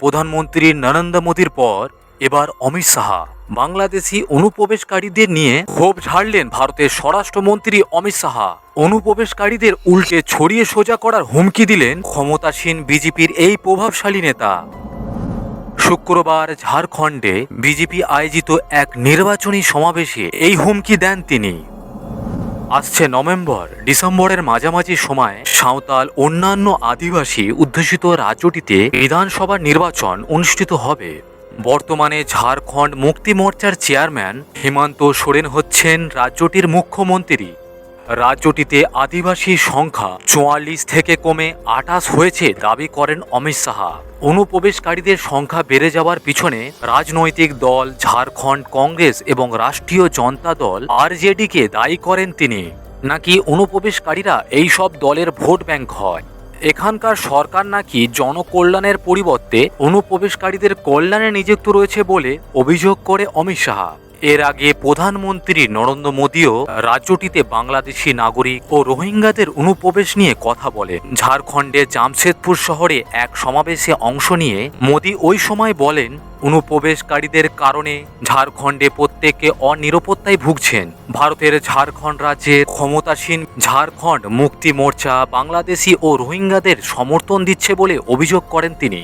প্রধানমন্ত্রী নরেন্দ্র মোদীর পর এবার অমিত শাহা। বাংলাদেশি অনুপ্রবেশকারীদের নিয়ে ক্ষোভ ঝাড়লেন ভারতের স্বরাষ্ট্রমন্ত্রী অমিত শাহা। অনুপ্রবেশকারীদের উল্টে ছড়িয়ে সোজা করার হুমকি দিলেন ক্ষমতাসীন বিজেপির এই প্রভাবশালী নেতা। শুক্রবার ঝাড়খণ্ডে বিজেপি আয়োজিত এক নির্বাচনী সমাবেশে এই হুমকি দেন তিনি। আসছে নভেম্বর। ডিসেম্বরের মাঝামাঝি সময় সাঁওতাল অন্যান্য আদিবাসী অধ্যুষিত রাজ্যটিতে বিধানসভা নির্বাচন অনুষ্ঠিত হবে। বর্তমানে ঝাড়খণ্ড মুক্তি মোর্চার চেয়ারম্যান হিমান্ত সোরেন হচ্ছেন রাজ্যটির মুখ্যমন্ত্রী। রাজ্যটিতে আদিবাসী সংখ্যা চুয়াল্লিশ থেকে কমে আটাশ হয়েছে দাবি করেন অমিত শাহা অনুপ্রবেশকারীদের সংখ্যা বেড়ে যাওয়ার পিছনে রাজনৈতিক দল, ঝাড়খণ্ড কংগ্রেস এবং রাষ্ট্রীয় জনতা দল, আরজেডিকে দায়ী করেন তিনি। নাকি অনুপ্রবেশকারীরা এই সব দলের ভোট ব্যাংক হয়? এখানকার সরকার নাকি জনকল্যাণের পরিবর্তে অনুপ্রবেশকারীদের কল্যাণে নিযুক্ত রয়েছে বলে অভিযোগ করে অমিত শাহা এর আগে প্রধানমন্ত্রী নরেন্দ্র মোদীও রাজ্যটিতে বাংলাদেশি নাগরিক ও রোহিঙ্গাদের অনুপ্রবেশ নিয়ে কথা বলেন। ঝাড়খণ্ডের জামশেদপুর শহরে এক সমাবেশে অংশ নিয়ে মোদী ওই সময় বলেন, অনুপ্রবেশকারীদের কারণে ঝাড়খণ্ডে প্রত্যেকে অনিরাপত্তায় ভুগছেন। ভারতের ঝাড়খণ্ড রাজ্যের ক্ষমতাসীন ঝাড়খণ্ড মুক্তি মোর্চা বাংলাদেশি ও রোহিঙ্গাদের সমর্থন দিচ্ছে বলে অভিযোগ করেন তিনি।